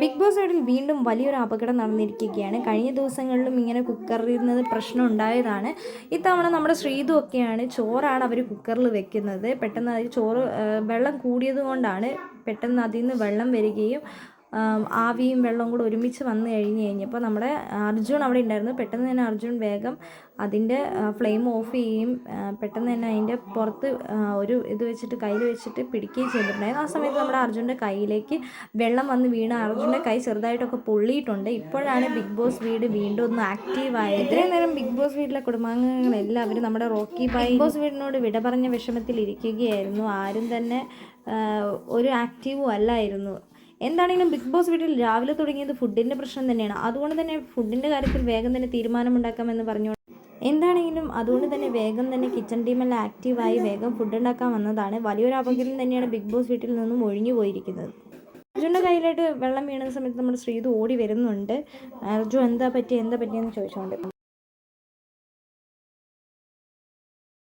Big boss വീട്ടിൽ വീണ്ടും വലിയൊരു അപകടം നടന്നിരിക്കുകയാണ്. കഴിഞ്ഞ ദിവസങ്ങളിലും ഇങ്ങനെ കുക്കറിൽ പ്രശ്നം ഉണ്ടായതാണ്. ഇത്തവണ നമ്മുടെ ശ്രീതു ഒക്കെയാണ് ചോറാണ് അവർ കുക്കറിൽ വെക്കുന്നത്. പെട്ടെന്ന് അതിൽ ചോറ് വെള്ളം കൂടിയത് കൊണ്ടാണ് പെട്ടെന്ന് അതിൽ നിന്ന് വെള്ളം വരികയും ആവിയും വെള്ളവും കൂടെ ഒരുമിച്ച് വന്നു കഴിഞ്ഞ് കഴിഞ്ഞപ്പോൾ നമ്മുടെ അർജുൻ അവിടെ ഉണ്ടായിരുന്നു. പെട്ടെന്ന് തന്നെ അർജുൻ വേഗം അതിന്റെ ഫ്ലെയിം ഓഫ് ചെയ്യുകയും പെട്ടെന്ന് തന്നെ അതിന്റെ പുറത്ത് ഒരു ഇത് വെച്ചിട്ട് കയ്യിൽ വെച്ചിട്ട് പിടിക്കുകയും ചെയ്തിട്ടുണ്ടായിരുന്നു. ആ സമയത്ത് നമ്മുടെ അർജുന്റെ കയ്യിലേക്ക് വെള്ളം വന്ന് വീണ് അർജുന്റെ കൈ ചെറുതായിട്ടൊക്കെ പൊള്ളിയിട്ടുണ്ട്. ഇപ്പോഴാണ് ബിഗ് ബോസ് വീട് വീണ്ടും ഒന്ന് ആക്റ്റീവായത്. ഇത്രയും നേരം ബിഗ് ബോസ് വീട്ടിലെ കുടുംബാംഗങ്ങളെല്ലാവരും നമ്മുടെ റോക്കി ബൈ ബിഗ് ബോസ് വീടിനോട് വിട പറഞ്ഞ വിഷമത്തിൽ ഇരിക്കുകയായിരുന്നു ആരും തന്നെ ഒരു ആക്റ്റീവും അല്ലായിരുന്നു. എന്താണെങ്കിലും ബിഗ് ബോസ് വീട്ടിൽ രാവിലെ തുടങ്ങിയത് ഫുഡിന്റെ പ്രശ്നം തന്നെയാണ്. അതുകൊണ്ട് തന്നെ ഫുഡിന്റെ കാര്യത്തിൽ വേഗം തന്നെ തീരുമാനമുണ്ടാക്കാമെന്ന് പറഞ്ഞു എന്താണെങ്കിലും അതുകൊണ്ട് തന്നെ വേഗം തന്നെ കിച്ചൺ ടീമെല്ലാം ആക്റ്റീവായി വേഗം ഫുഡ് ഉണ്ടാക്കാൻ വന്നതാണ്. വലിയൊരു അപകടം തന്നെയാണ് ബിഗ് ബോസ് വീട്ടിൽ നിന്നും ഒഴിഞ്ഞു പോയിരിക്കുന്നത്. അർജുന്റെ കയ്യിലായിട്ട് വെള്ളം വീണ സമയത്ത് നമ്മുടെ ശ്രീതു ഓടി വരുന്നുണ്ട്. അർജു എന്താ പറ്റി എന്താ പറ്റിയെന്ന് ചോദിച്ചുകൊണ്ട്